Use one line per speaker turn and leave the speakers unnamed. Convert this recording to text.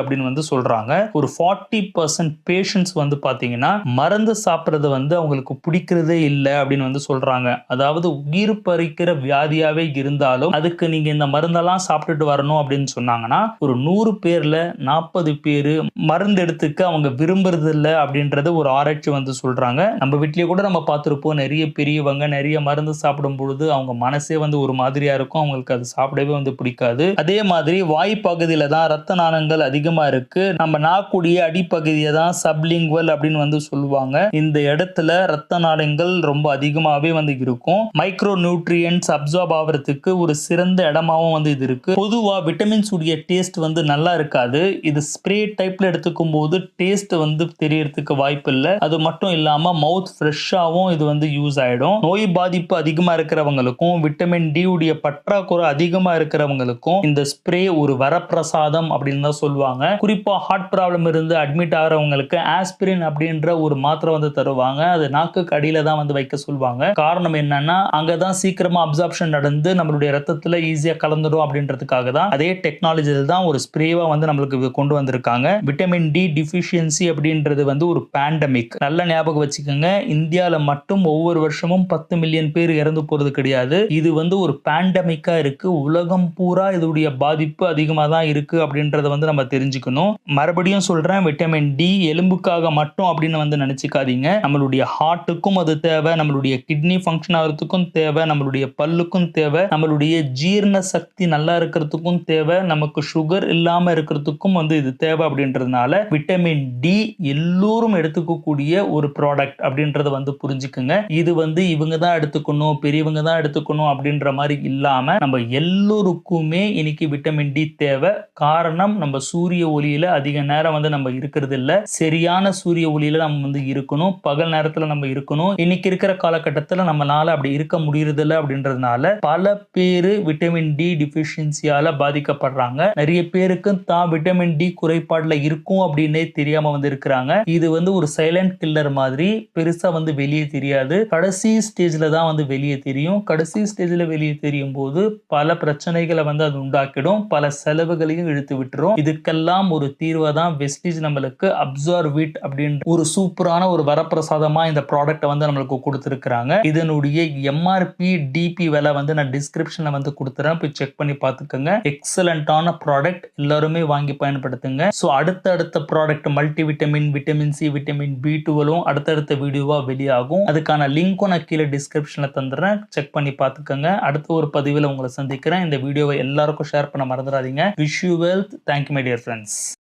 அப்படின்னு வந்து சொல்றாங்க. ஒரு ஃபார்ட்டி பர்சன்ட் பேஷண்ட்ஸ் வந்து பாத்தீங்கன்னா மருந்து சாப்பிட்றது வந்து அவங்களுக்கு பிடிக்கிறதே இல்லை அப்படின்னு வந்து சொல்றாங்க. அதாவது உயிர் பறிக்கிற வியாதியாவே இருந்தாலும் அதுக்கு நீங்க இந்த மருந்தெல்லாம் சாப்பிட்டுட்டு வரணும் அப்படின்னு சொன்னாங்கன்னா ஒரு நூறு பேர்ல நாற்பது பேர் மருந்து எடுத்துக்க அவங்க விரும்புறது இல்லை அப்படின்றது ஒரு ஆராய்ச்சி வந்து சொல்றாங்க. நம்ம வீட்லயே கூட நம்ம பார்த்துருப்போம் நிறைய பெரியவங்க நிறைய மருந்து சாப்பிடும் பொழுது அவங்க மனசே வந்து ஒரு மாதிரியா இருக்கும். அவங்களுக்கு அது சாப்பிடவே வந்து பிடிக்காது. அதே மாதிரி வாய் பகுதியில தான் ரத்த நாணங்கள் அதிகம் அதிகமாக இருக்கு. நம்ம நாக்குடைய அடிப்பகுதியை தான் சப்லிங்குவல் அப்படின்னு வந்து சொல்லுவாங்க. இந்த இடத்துல ரத்த நாளங்கள் ரொம்ப அதிகமாகவே வந்து இருக்கும். மைக்ரோ நியூட்ரியன்ஸ் அப்சார்ப் ஆகிறதுக்கு ஒரு சிறந்த இடமாவும் வந்து இது இருக்கு. பொதுவாக விட்டமின்ஸ் உடைய டேஸ்ட் வந்து நல்லா இருக்காது. இது ஸ்ப்ரே டைப்ல எடுத்துக்கும் போது டேஸ்ட் வந்து தெரியறதுக்கு வாய்ப்பு இல்லை. அது மட்டும் இல்லாம மவுத் ஃப்ரெஷ்ஷாகவும் இது வந்து யூஸ் ஆயிடும். நோய் பாதிப்பு அதிகமா இருக்கிறவங்களுக்கும் விட்டமின் டி உடைய பற்றாக்குறை அதிகமா இருக்கிறவங்களுக்கும் இந்த ஸ்ப்ரே ஒரு வரப்பிரசாதம் அப்படின்னு தான் சொல்லுவாங்க. குறிப்பா ஹார்ட் ப்ராப்ளம் இருந்து அட்மிட் ஆகிறவங்களுக்கு ஆஸ்பிரின் அப்படின்ற ஒரு மாத்திரை வந்து தருவாங்க. அது நாக்குக்கு அடியில் தான் வந்து வைக்க சொல்லுவாங்க. காரணம் என்னன்னா அங்கதான் சீக்கிரமா அப்சார்ப்ஷன் நடந்து நம்மளுடைய ரத்தத்துல ஈஸியா கலந்துடும் அப்படின்றதுக்காக தான் அதே டெக்னாலஜியில் தான் ஒரு ஸ்ப்ரேவா வந்து நம்மளுக்கு கொண்டு வந்திருக்காங்க. விட்டமின் டி டிஃபிஷியன்சி அப்படின்றது வந்து ஒரு பேண்டமிக் நல்ல ஞாபகம் வச்சுக்கோங்க. இந்தியால மட்டும் ஒவ்வொரு வருஷமும் பத்து மில்லியன் பேர் இறந்து போறது கிடையாது. இது வந்து ஒரு பேண்டமிக்கா இருக்கு. உலகம் பூரா இதோடைய பாதிப்பு அதிகமாக தான் இருக்கு அப்படின்றத வந்து நம்ம தெரிஞ்சுக்கணும். மறுபடியும் சொல்றேன் விட்டமின் டி எலும்புக்காக மட்டும் அப்படின்னு வந்து நினைச்சுக்காதீங்க. நம்மளுடைய ஹார்ட்டுக்கும் அது தேவை நம்மளுடைய கிட்னி ஃபங்க்ஷன் ஆகிறதுக்கும் தேவை நம்மளுடைய பல்லுக்கும் தேவை நம்மளுடைய ஜீரண சக்தி நல்லா இருக்கிறதுக்கும் தேவை நமக்கு சுகர் இல்லாம இருக்கிறதுக்கும் வந்து இது தேவை அப்படின்றதுனால விட்டமின் டி எல்லோரும் எடுத்துக்கக்கூடிய ஒரு ப்ராடக்ட் அப்படின்றத வந்து புரிஞ்சுக்குங்க. இது வந்து இவங்க தான் எடுத்துக்கணும் பெரியவங்க தான் எடுத்துக்கணும் அப்படின்ற மாதிரி இல்லாம நம்ம எல்லோருக்குமே இன்னைக்கு விட்டமின் டி தேவை. காரணம் நம்ம சூரிய சூரிய ஒளியில அதிக நேரம் வந்து நம்ம இருக்கிறது இல்ல. சரியான சூரிய ஒளியில நம்ம வந்து இருக்கணும். பகல் நேரத்துல நம்ம இருக்கணும். இன்னைக்கு இருக்கிற காலகட்டத்துல நம்மளால அப்படி இருக்க முடியறது அப்படின்றதுனால பல பேரு விட்டமின் டி டிஃபிஷியன்சியால பாதிக்கப்படுறாங்க. நிறைய பேருக்கு தான் விட்டமின் டி குறைபாடுல இருக்கும் அப்படின்னே தெரியாம வந்து இருக்கிறாங்க. இது வந்து ஒரு சைலண்ட் கில்லர் மாதிரி பெருசா வந்து வெளியே தெரியாது. கடைசி ஸ்டேஜ்ல தான் வந்து வெளியே தெரியும். கடைசி ஸ்டேஜ்ல வெளியே தெரியும் போது பல பிரச்சனைகளை வந்து அது உண்டாக்கிடும். பல செலவுகளையும் இழுத்து விட்டுரும். இதுக்கெல்லாம் ஒரு தீர்வை தான் வெஸ்டீஜ் நம்மளுக்கு அப்சர்விட் அப்படின்ற ஒரு சூப்பரான ஒரு வரப்பிரசாதமா இந்த ப்ராடக்ட்டை வந்து நம்மளுக்கு கொடுத்துருக்குறாங்க. இதனுடைய எம்ஆர்பி டிபி விலை வந்து நான் டிஸ்கிரிப்ஷன்ல வந்து கொடுத்துறேன். போய் செக் பண்ணி பார்த்துக்கோங்க. எக்ஸலண்டான ப்ராடக்ட் எல்லாருமே வாங்கி பயன்படுத்துங்க. ஸோ அடுத்தடுத்த product multi vitamin vitamin C vitamin B டுவெலும் அடுத்தடுத்த வீடியோவாக வெளியாகும். அதுக்கான லிங்க்கும் நான் கீழே டிஸ்கிரிப்ஷனில் தந்துடுறேன். செக் பண்ணி பார்த்துக்கோங்க. அடுத்த ஒரு பதிவில் உங்களை சந்திக்கிறேன். இந்த வீடியோவை எல்லாருக்கும் ஷேர் பண்ண மறந்துடாதீங்க. Wish you wealth thank you my dear friends.